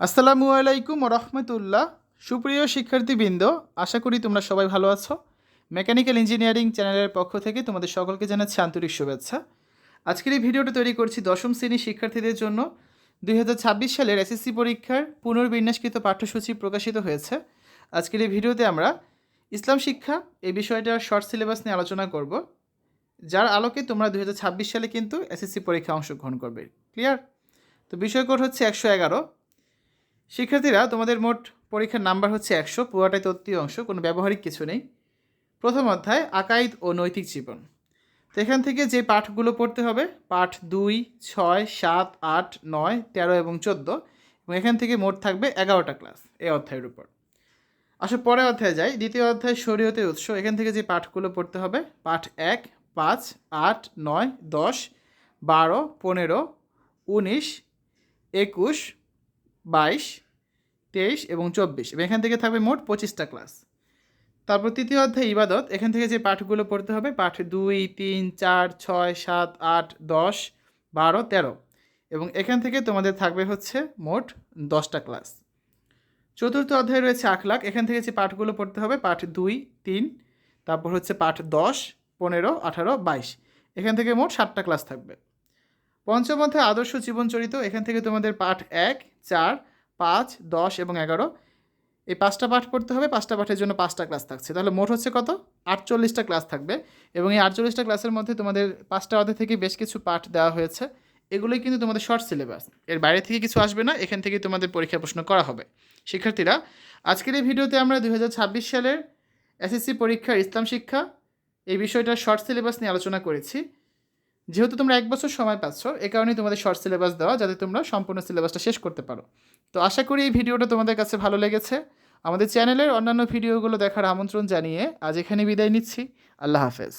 আসসালামু আলাইকুম রহমতুল্লাহ। সুপ্রিয় শিক্ষার্থীবৃন্দ, আশা করি তোমরা সবাই ভালো আছো। মেকানিক্যাল ইঞ্জিনিয়ারিং চ্যানেলের পক্ষ থেকে তোমাদের সকলকে জানাচ্ছি আন্তরিক শুভেচ্ছা। আজকের এই ভিডিওটা তৈরি করছি দশম শ্রেণির শিক্ষার্থীদের জন্য। দুই হাজার ছাব্বিশ সালের এসএসসি পরীক্ষার পুনর্বিন্যাসকৃত পাঠ্যসূচি প্রকাশিত হয়েছে। আজকের এই ভিডিওতে আমরা ইসলাম শিক্ষা এই বিষয়টার শর্ট সিলেবাস নিয়ে আলোচনা করব। যার আলোকে তোমরা দুই হাজার ছাব্বিশ সালে কিন্তু এসএসসি পরীক্ষা অংশগ্রহণ করবে। ক্লিয়ার তো বিষয় কোড হচ্ছে একশো এগারো। শিক্ষার্থীরা, তোমাদের মোট পরীক্ষার নাম্বার হচ্ছে একশো, পুরোটাই তত্ত্বীয় অংশ, কোনো ব্যবহারিক কিছু নেই। প্রথম অধ্যায়, আকাইদ ও নৈতিক জীবন। তো এখান থেকে যে পাঠগুলো পড়তে হবে, পাঠ দুই, ছয়, সাত, আট, নয়, তেরো এবং চোদ্দ, এবং এখান থেকে মোট থাকবে এগারোটা ক্লাস এই অধ্যায়ের উপর। আসলে পরে অধ্যায়ে যাই। দ্বিতীয় অধ্যায়, শরীয়তের উৎস। এখান থেকে যে পাঠগুলো পড়তে হবে, পাঠ এক, পাঁচ, আট, নয়, দশ, বারো, পনেরো, উনিশ, একুশ বাইশ, তেইশ এবং চব্বিশ। এবং এখান থেকে থাকবে মোট পঁচিশটা ক্লাস। তারপর তৃতীয় অধ্যায় ইবাদত। এখান থেকে যে পাঠগুলো পড়তে হবে, পাঠ দুই, তিন, চার, ছয়, সাত, আট, দশ, বারো, তেরো। এবং এখান থেকে তোমাদের থাকবে হচ্ছে মোট দশটা ক্লাস। চতুর্থ অধ্যায় রয়েছে আখলাখ এখান থেকে যে পাঠগুলো পড়তে হবে, পাঠ দুই, তিন, তারপর হচ্ছে পাঠ দশ, পনেরো, আঠারো, বাইশ। এখান থেকে মোট সাতটা ক্লাস থাকবে। পঞ্চম অধ্যায় আদর্শ জীবনচরিত। এখান থেকে তোমাদের পাঠ এক চার, পাঁচ, দশ এবং এগারো। এই পাঁচটা পাঠ পড়তে হবে। পাঁচটা পাঠের জন্য পাঁচটা ক্লাস থাকছে। তাহলে মোট হচ্ছে কত? আটচল্লিশটা ক্লাস থাকবে। এবং এই আটচল্লিশটা ক্লাসের মধ্যে তোমাদের পাঁচটা অধ্যায় থেকে বেশ কিছু পাঠ দেওয়া হয়েছে। এগুলোই কিন্তু তোমাদের শর্ট সিলেবাস এর বাইরে থেকে কিছু আসবে না। এখান থেকে তোমাদের পরীক্ষা প্রশ্ন করা হবে। শিক্ষার্থীরা, আজকের এই ভিডিওতে আমরা দু হাজার ছাব্বিশ সালের এসএসসি পরীক্ষার ইসলাম শিক্ষা এই বিষয়টা শর্ট সিলেবাস নিয়ে আলোচনা করেছি। যেহেতু তোমরা এক বছর সময় পাচ্ছ, এ কারণে তোমাদের শর্ট সিলেবাস দেওয়া, যাতে তোমরা সম্পূর্ণ সিলেবাসটা শেষ করতে পারো। তো আশা করি এই ভিডিওটা তোমাদের কাছে ভালো লেগেছে। আমাদের চ্যানেলের অন্যান্য ভিডিওগুলো দেখার আমন্ত্রণ জানিয়ে আজ এখানে বিদায় নিচ্ছি। আল্লাহ হাফেজ।